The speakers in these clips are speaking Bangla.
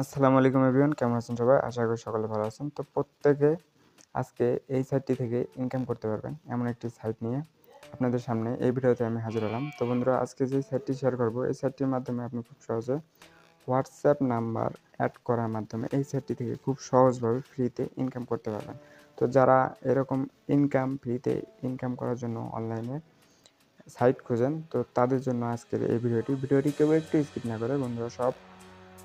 আসসালামু আলাইকুম এভরিওয়ান, কেমন আছেন সবাই? আশা করি সকলে ভালো আছেন। তো প্রত্যেকে আজকে এই সাইটটি থেকে ইনকাম করতে পারবেন এমন একটি সাইট নিয়ে আপনাদের সামনে এই ভিডিওতে আমি হাজির হলাম। তো বন্ধুরা, আজকে যে সাইটটি শেয়ার করব, এই সাইটটির মাধ্যমে আপনি খুব সহজে হোয়াটসঅ্যাপ নাম্বার অ্যাড করার মাধ্যমে এই সাইটটি থেকে খুব সহজভাবে ফ্রিতে ইনকাম করতে পারবেন। তো যারা এরকম ইনকাম ফ্রিতে ইনকাম করার জন্য অনলাইনে সাইট খুঁজেন, তো তাদের জন্য আজকের এই ভিডিওটি। ভিডিওটি কেউ একটু স্কিপ না করে, বন্ধুরা, সব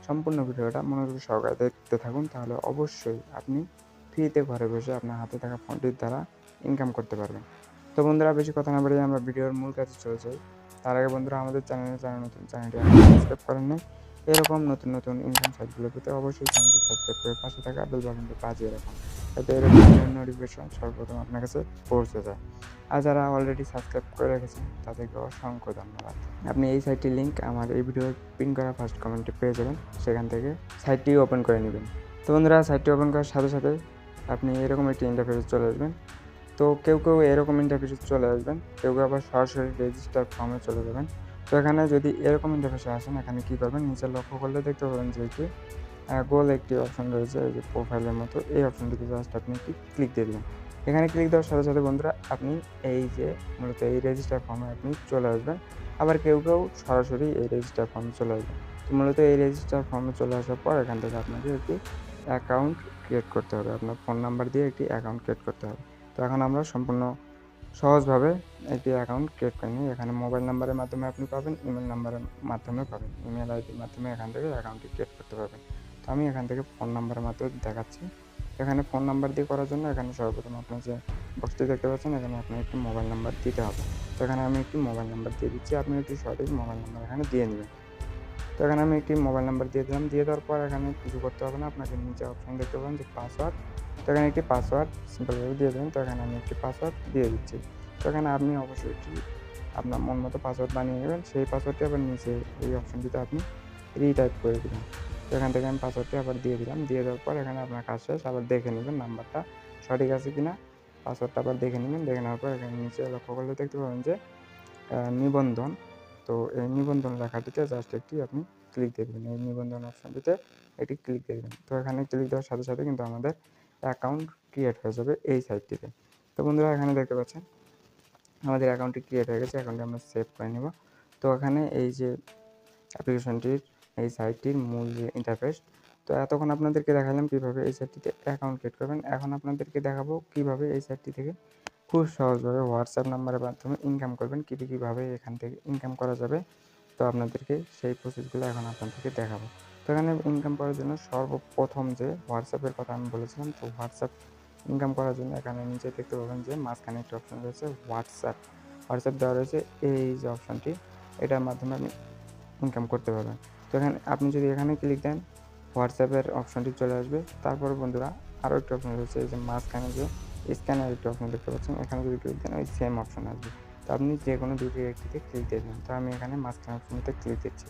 সম্পূর্ণ ভিডিওটা মনোযোগ সহকারে দেখতে থাকুন, তাহলে অবশ্যই আপনি ফ্রিতে ঘরে বসে আপনার হাতে থাকা ফোনটির দ্বারা ইনকাম করতে পারবেন। তো বন্ধুরা, বেশি কথা না বাড়িয়ে আমরা ভিডিওর মূল কাজে চলে যাই। তার আগে বন্ধুরা, আমাদের চ্যানেলে যারা নতুন চ্যানেলটি সাবস্ক্রাইব করেন নাই, এরকম নতুন নতুন ইনকাম সাইটগুলো পেতে অবশ্যই চ্যানেলটি সাবস্ক্রাইব করে পাশে থাকা বেল বাটনটি বাজিয়ে রাখুন। যাতে এরকম নোটিফিকেশন সর্বপ্রথম আপনার কাছে পৌঁছে যায়। আর যারা অলরেডি সাবস্ক্রাইব করে রেখেছেন তাদেরকে অসংখ্য ধন্যবাদ। আপনি এই সাইটটির লিঙ্ক আমার এই ভিডিও পিন করা ফার্স্ট কমেন্টে পেয়ে যাবেন। সেখান থেকে সাইটটি ওপেন করে নেবেন। তো বন্ধুরা সাইটটি ওপেন করার সাথে সাথে আপনি এরকম একটি ইন্টারফেসে চলে আসবেন। তো কেউ কেউ এরকম ইন্টারফেসে চলে আসবেন। কেউ কেউ আবার সরাসরি রেজিস্টার ফর্মে চলে যাবেন। তো এখানে যদি এরকম ইন্টারফেসে আসেন, এখানে কী করবেন? নিচে লক্ষ্য করলে দেখতে পাবেন যে একটি গোল একটি অপশন রয়েছে, এই যে প্রোফাইলের মতো। এই অপশনটিতে জাস্ট আপনি একটি ক্লিক দিয়ে দেবেন। এখানে ক্লিক দেওয়ার সাথে সাথে বন্ধুরা আপনি এই যে মূলত এই রেজিস্টার ফর্মে আপনি চলে আসবেন। আবার কেউ কেউ সরাসরি এই রেজিস্টার ফর্মে চলে আসবেন। তো মূলত এই রেজিস্টার ফর্মে চলে আসার পর এখান থেকে আপনাকে একটি অ্যাকাউন্ট ক্রিয়েট করতে হবে। আপনার ফোন নাম্বার দিয়ে একটি অ্যাকাউন্ট ক্রিয়েট করতে হবে। তো এখন আমরা সম্পূর্ণ সহজভাবে একটি অ্যাকাউন্ট ক্রিয়েট করে নিই। এখানে মোবাইল নাম্বারের মাধ্যমে আপনি পাবেন ইমেল নাম্বারের মাধ্যমে পাবেন। ইমেল আইডির মাধ্যমে এখান থেকে অ্যাকাউন্টটি ক্রিয়েট করতে পারবেন। তো আমি এখান থেকে ফোন নাম্বারের মাধ্যমে দেখাচ্ছি। এখানে ফোন নাম্বার দিয়ে করার জন্য এখানে সর্বপ্রথম আপনার যে বক্সটি দেখতে পাচ্ছেন, এখানে আপনার একটি মোবাইল নাম্বার দিতে হবে। তো এখানে আমি একটি মোবাইল নাম্বার দিয়ে দিচ্ছি। আপনি একটি সঠিক মোবাইল নাম্বার এখানে দিয়ে নেবেন। তো এখানে আমি একটি মোবাইল নাম্বার দিয়ে দিলাম। দিয়ে দেওয়ার পর এখানে কিছু করতে হবে না, আপনাকে নিচে অপশন দেখতে পাবেন যে পাসওয়ার্ড তো এখানে একটি পাসওয়ার্ড সিম্পলভাবে দিয়ে দেবেন। তো এখানে আমি একটি পাসওয়ার্ড দিয়ে দিচ্ছি। তো এখানে আপনি অবশ্যই একটি আপনার মন মতো পাসওয়ার্ড বানিয়ে নেবেন। সেই পাসওয়ার্ডটি আবার নিচে এই অপশনটিতে আপনি রিটাইপ করে দেবেন। তো এখান থেকে আমি পাসওয়ার্ডটি আবার দিয়ে দিলাম। দিয়ে দেওয়ার পর এখানে আপনার কাজ শেষ। আবার দেখে নেবেন নাম্বারটা সঠিক আছে কি না পাসওয়ার্ডটা আবার দেখে নেবেন। দেখে নেওয়ার পর এখানে নিচে লক্ষ্য করলে দেখতে পাবেন যে নিবন্ধন। তো এই নিবন্ধন লেখাটিতে জাস্ট একটি আপনি ক্লিক দিয়ে দেবেন এই নিবন্ধন অপশনটিতে একটি ক্লিক দিয়ে দেবেন তো এখানে ক্লিক দেওয়ার সাথে সাথে কিন্তু আমাদের অ্যাকাউন্ট ক্রিয়েট হয়ে যাবে এই সাইটটিতে তো বন্ধুরা, এখানে দেখতে পাচ্ছেন, আমাদের অ্যাকাউন্টটি ক্রিয়েট হয়ে গেছে। অ্যাকাউন্টটি আমরা সেভ করে নেব। তো এখানে এই যে অ্যাপ্লিকেশনটির এই সাইটটির মূল যে ইন্টারফেস তো এতক্ষণ আপনাদেরকে দেখালাম কীভাবে এই সাইটটিতে অ্যাকাউন্ট ক্রিয়েট করবেন। এখন আপনাদেরকে দেখাবো কীভাবে এই সাইটটি থেকে খুব সহজভাবে হোয়াটসঅ্যাপ নাম্বারের মাধ্যমে ইনকাম করবেন, কী কীভাবে এখান থেকে ইনকাম করা যাবে। তো আপনাদেরকে সেই প্রসেসগুলো এখন আপনাদেরকে দেখাবো। তো এখানে ইনকাম করার জন্য সর্বপ্রথম যে হোয়াটসঅ্যাপের কথা আমি বলেছিলাম, তো হোয়াটসঅ্যাপ ইনকাম করার জন্য এখানে নিচে দেখতে পাবেন যে মাঝখানে একটি অপশন রয়েছে হোয়াটসঅ্যাপ হোয়াটসঅ্যাপ দেওয়া রয়েছে এই যে অপশানটি এটার মাধ্যমে আপনি ইনকাম করতে পারবেন। এখানে, আপনি যদি এখানে ক্লিক দেন হোয়াটসঅ্যাপের অপশনটি চলে আসবে। তারপরে বন্ধুরা, আরও একটি অপশন রয়েছে, এই যে মাঝখানে যে স্ক্যানার একটি অপশন দেখতে পাচ্ছেন, এখানে যদি ক্লিক দেন, ওই সেম অপশন আসবে। তো আপনি যে কোনো দুটি একটিতে ক্লিক দিয়ে দেবেন তো আমি এখানে মাঝখানে অপশনটিতে ক্লিক দিচ্ছি।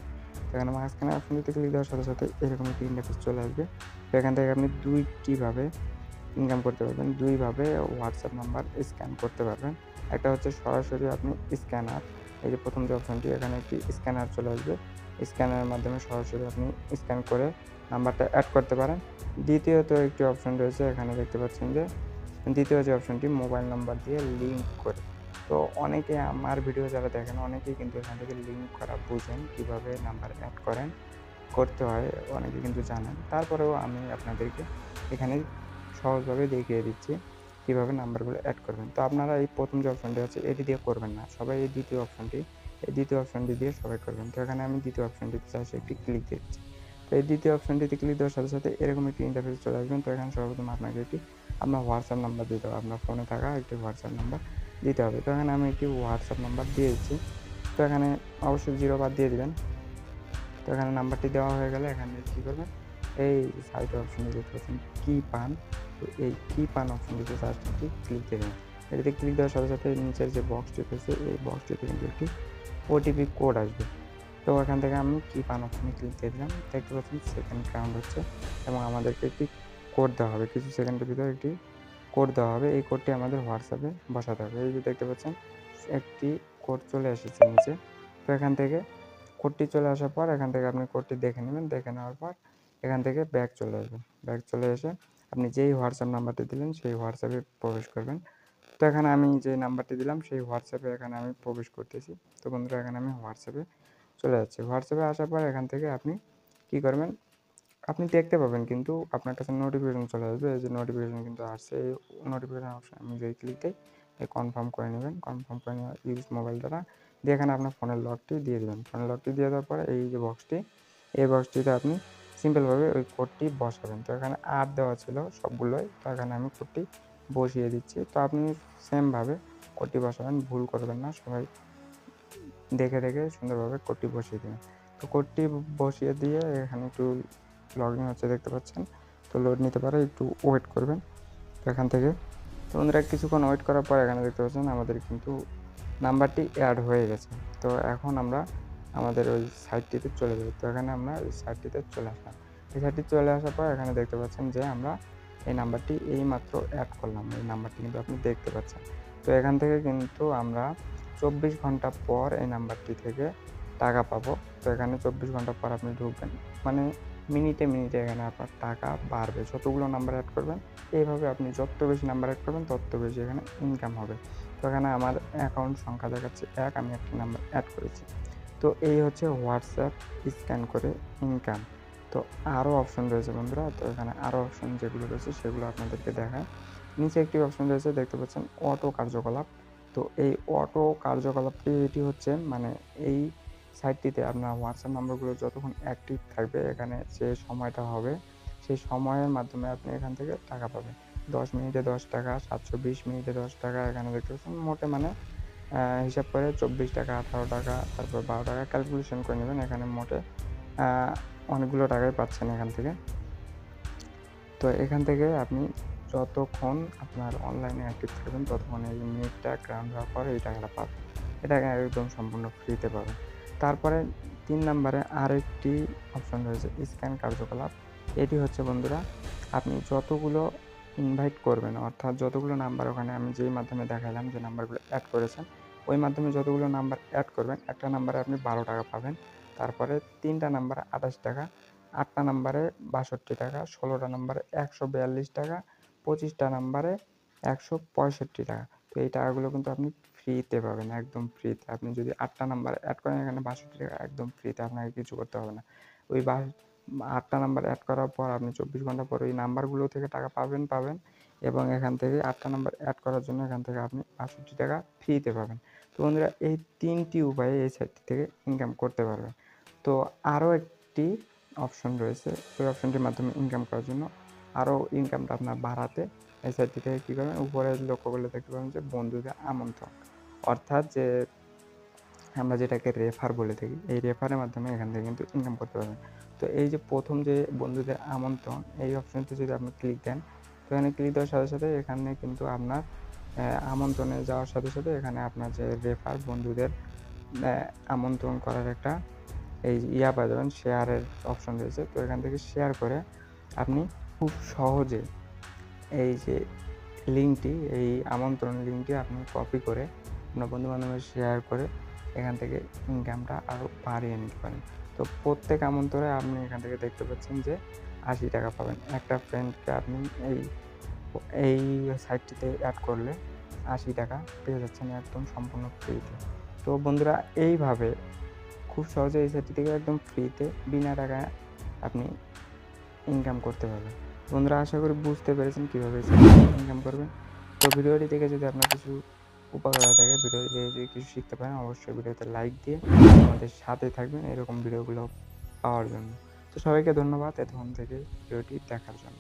এখানে মাঝখানে অপশনটিতে ক্লিক দেওয়ার সাথে সাথে এরকম একটি ইন্টারফেস চলে আসবে। তো এখান থেকে আপনি দুইটিভাবে ইনকাম করতে পারবেন। দুইভাবে হোয়াটসঅ্যাপ নাম্বার স্ক্যান করতে পারবেন। একটা হচ্ছে সরাসরি আপনি স্ক্যানার এই যে প্রথম যে অপশনটি এখানে একটি স্ক্যানার চলে আসবে। স্ক্যানারের মাধ্যমে সরাসরি আপনি স্ক্যান করে নাম্বারটা অ্যাড করতে পারেন। দ্বিতীয়ত একটি অপশন রয়েছে, এখানে দেখতে পাচ্ছেন যে দ্বিতীয় যে অপশনটি মোবাইল নাম্বার দিয়ে লিঙ্ক করে। তো অনেকে আমার ভিডিও যারা দেখেন, অনেকেই কিন্তু এখান থেকে লিঙ্ক করা বুঝেন কীভাবে নাম্বার অ্যাড করেন, করতে হয়, অনেকে কিন্তু জানেন। তারপরেও আমি আপনাদেরকে এখানে সহজভাবে দেখিয়ে দিচ্ছি কীভাবে নাম্বারগুলো অ্যাড করবেন। তো আপনারা এই প্রথম যে অপশনটি আছে, এটি দিয়ে করবেন না। সবাই এই দ্বিতীয় অপশনটি এই দ্বিতীয় অপশনটি দিয়ে সবাই করবেন। তো এখানে আমি দ্বিতীয় অপশনটিতে চাইছি একটি ক্লিক দিচ্ছি। তো এই দ্বিতীয় অপশনটিতে ক্লিক দেওয়ার সাথে সাথে এরকম একটি ইন্টারফেস চলে আসবেন তো এখানে সর্বপ্রথম আপনাকে একটি, আপনার হোয়াটসঅ্যাপ নাম্বার দিতে হবে। আপনার ফোনে থাকা একটি হোয়াটসঅ্যাপ নাম্বার দিতে হবে। তো এখানে আমি একটি হোয়াটসঅ্যাপ নাম্বার দিয়ে দিচ্ছি তো এখানে অবশ্যই জিরো বাদ দিয়ে দেবেন। তো এখানে নাম্বারটি দেওয়া হয়ে গেলে এখানে কী করবেন? এই সাইডে অপশনে দেখতে পাচ্ছেন কি পান তো এই কি পান অপশনটিতে জাস্ট একটি ক্লিক দেবেন। এটিতে ক্লিক দেওয়ার সাথে সাথে নিচের যে বক্সটি রয়েছে, এই বক্সটিতে কিন্তু একটি ওটিপি কোড আসবে। তো এখান থেকে আমি কি পান অপশনে ক্লিক দিয়ে দিলাম। দেখতে পাচ্ছেন সেকেন্ড রাউন্ড হচ্ছে এবং আমাদেরকে একটি কোড দেওয়া হবে। কিছু সেকেন্ডের ভিতরে একটি কোড দেওয়া হবে। এই কোডটি আমাদের হোয়াটসঅ্যাপে বসাতে হবে। এই যে দেখতে পাচ্ছেন, একটি কোড চলে এসেছে নিচে। তো এখান থেকে কোডটি চলে আসার পর এখান থেকে আপনি কোডটি দেখে নেবেন। দেখে নেওয়ার পর এখান থেকে ব্যাক চলে আসবেন ব্যাক চলে এসে আপনি যেই হোয়াটসঅ্যাপ নাম্বারটি দিলেন, সেই হোয়াটসঅ্যাপে প্রবেশ করবেন। তো এখানে আমি যে নাম্বারটি দিলাম, সেই হোয়াটসঅ্যাপে এখানে আমি প্রবেশ করতেছি। তো বন্ধুরা, এখানে আমি হোয়াটসঅ্যাপে চলে যাচ্ছি। হোয়াটসঅ্যাপে আসার পর এখান থেকে আপনি কী করবেন? আপনি দেখতে পাবেন কিন্তু আপনার কাছে নোটিফিকেশন চলে আসবে। এই যে নোটিফিকেশন কিন্তু আসছে, এই নোটিফিকেশন অপশন আমি যদি ক্লিক দিই, এই কনফার্ম করে নেবেন। কনফার্ম করে নেওয়া ইউজ মোবাইল দ্বারা দিয়ে এখানে আপনার ফোনের লকটি দিয়ে দেবেন। ফোনের লকটি দিয়ে দেওয়ার পরে এই যে বক্সটি এই বক্সটিতে আপনি সিম্পলভাবে ওই কোডটি বসাবেন। তো এখানে আর দেওয়া ছিল সবগুলোই, তো এখানে আমি কোডটি বসিয়ে দিচ্ছি। তো আপনি সেমভাবে কোডটি বসাবেন, ভুল করবেন না। সবাই দেখে দেখে সুন্দরভাবে কোডটি বসিয়ে দেবেন তো কোডটি বসিয়ে দিয়ে এখানে একটু লগ ইন হচ্ছে, দেখতে পাচ্ছেন? তো লোড নিতে পারে, একটু ওয়েট করবেন তো এখান থেকে। তো বন্ধুরা, কিছুক্ষণ ওয়েট করার পর এখানে দেখতে পাচ্ছেন, আমাদের কিন্তু নাম্বারটি অ্যাড হয়ে গেছে। তো এখন আমরা আমাদের ওই সাইটটিতে চলে যাই তো এখানে আমরা ওই সাইটটিতে চলে আসলাম। এই সাইটটি চলে আসার পর এখানে দেখতে পাচ্ছেন যে আমরা এই নাম্বারটি এই মাত্র অ্যাড করলাম। এই নাম্বারটি কিন্তু আপনি দেখতে পাচ্ছেন। তো এখান থেকে কিন্তু আমরা চব্বিশ ঘণ্টা পর এই নাম্বারটি থেকে টাকা পাবো। তো এখানে চব্বিশ ঘণ্টা পর আপনি ঢুকবেন। মানে মিনিটে মিনিটে এখানে আপনার টাকা বাড়বে। যতগুলো নাম্বার অ্যাড করবেন, এইভাবে আপনি যত বেশি নাম্বার অ্যাড করবেন, তত বেশি এখানে ইনকাম হবে। তো এখানে আমার অ্যাকাউন্ট সংখ্যা দেখাচ্ছে এক, আমি একটি নাম্বার অ্যাড করেছি। তো এই হচ্ছে হোয়াটসঅ্যাপ স্ক্যান করে ইনকাম তো আরও অপশন রয়েছে বন্ধুরা। তো এখানে আরও অপশন যেগুলো রয়েছে, সেগুলো আপনাদেরকে দেখায়। নিচে একটি অপশন রয়েছে, দেখতে পাচ্ছেন, অটো কার্যকলাপ। তো এই অটো কার্যকলাপটি এটি হচ্ছে মানে এই সাইটটিতে আপনার হোয়াটসঅ্যাপ নাম্বারগুলো যতক্ষণ অ্যাক্টিভ থাকবে এখানে যে সময়টা হবে, সেই সময়ের মাধ্যমে আপনি এখান থেকে টাকা পাবেন। দশ মিনিটে দশ টাকা, সাতশো বিশ মিনিটে দশ টাকা, এখানে দেখতে পাচ্ছেন মোটে মানে হিসাব করে চব্বিশ টাকা, আঠারো টাকা, তারপর বারো টাকা ক্যালকুলেশন করে নেবেন, এখানে মোটে অনেকগুলো টাকাই পাচ্ছেন এখান থেকে। তো এখান থেকে আপনি যতক্ষণ আপনার অনলাইনে অ্যাক্টিভ থাকবেন, ততক্ষণ এই মিনিটটা গ্রাউন্ড হওয়ার পরে এই টাকাটা পাবেন। এটা একদম সম্পূর্ণ ফ্রিতে পাবেন। তারপরে তিন নম্বরে আরেকটি অপশন রয়েছে স্ক্যান কার্যকলাপ। এটি হচ্ছে বন্ধুরা, আপনি যতগুলো ইনভাইট করবেন, অর্থাৎ যতগুলো নাম্বার ওখানে আমি যেই মাধ্যমে দেখালাম, যে নাম্বারগুলো অ্যাড করেছেন, ওই মাধ্যমে যতগুলো নাম্বার অ্যাড করবেন, একটা নাম্বারে আপনি বারো টাকা পাবেন। তারপরে তিনটা নাম্বারে আঠাশ টাকা, আটটা নাম্বারে বাষট্টি টাকা, ষোলোটা নাম্বারে একশো বিয়াল্লিশ টাকা পঁচিশটা নাম্বারে একশো পঁয়ষট্টি টাকা। তো এই টাকাগুলো কিন্তু আপনি ফ্রিতে পাবেন, একদম ফ্রিতে আপনি যদি আটটা নাম্বার অ্যাড করেন, এখানে বাষট্টি টাকা একদম ফ্রিতে আপনাকে কিছু করতে হবে না। ওই বা আটটা নাম্বার অ্যাড করার পর আপনি চব্বিশ ঘণ্টা পর ওই নাম্বারগুলো থেকে টাকা পাবেন পাবেন এবং এখান থেকে আটটা নাম্বার অ্যাড করার জন্য এখান থেকে আপনি বাষট্টি টাকা ফ্রিতে পাবেন। তো বন্ধুরা, এই তিনটি উপায়ে এই সাইটটি থেকে ইনকাম করতে পারবেন। তো আরও একটি অপশন রয়েছে। ওই অপশনটির মাধ্যমে ইনকাম করার জন্য আরও ইনকামটা আপনার বাড়াতে এই থেকে কী করবেন? উপরে লক্ষ্য করলে দেখতে পাবেন যে বন্ধুদের আমন্ত্রণ। অর্থাৎ যে আমরা যেটাকে রেফার বলে থাকি, এই রেফারের মাধ্যমে এখান থেকে কিন্তু ইনকাম করতে পারবেন। তো এই যে প্রথম যে বন্ধুদের আমন্ত্রণ, এই অপশনটি যদি আপনি ক্লিক দেন, তো এখানে ক্লিক দেওয়ার সাথে সাথে এখানে কিন্তু আপনার আমন্ত্রণে যাওয়ার সাথে সাথে এখানে আপনার যে রেফার বন্ধুদের আমন্ত্রণ করার একটা এই ইয়া পাওয়া যাবেন শেয়ারের অপশন রয়েছে। তো এখান থেকে শেয়ার করে আপনি খুব সহজে এই যে লিঙ্কটি, এই আমন্ত্রণ লিঙ্কটি আপনি কপি করে আপনার বন্ধু বান্ধবের শেয়ার করে এখান থেকে ইনকামটা আরও বাড়িয়ে নিতে পারেন। তো প্রত্যেক আমন্ত্রণে আপনি এখান থেকে দেখতে পাচ্ছেন যে আশি টাকা পাবেন। একটা ফ্রেন্ডকে আপনি এই এই সাইটটিতে অ্যাড করলে আশি টাকা পেয়ে যাচ্ছেন একদম সম্পূর্ণ ফ্রিতে তো বন্ধুরা, এইভাবে খুব সহজে এই সাইটটি থেকে একদম ফ্রিতে বিনা টাকায় আপনি ইনকাম করতে পারবেন। বন্ধুরা, আশা করি বুঝতে পেরেছেন কীভাবে ইনকাম করবেন। তো ভিডিওটি দেখে যদি আপনার কিছু উপকার হয়ে থাকে ভিডিও থেকে যদি কিছু শিখতে পারেন, অবশ্যই ভিডিওতে লাইক দিয়ে আমাদের সাথে থাকবেন এরকম ভিডিওগুলো পাওয়ার জন্য। তো সবাইকে ধন্যবাদ এতক্ষণ থেকে ভিডিওটি দেখার জন্য।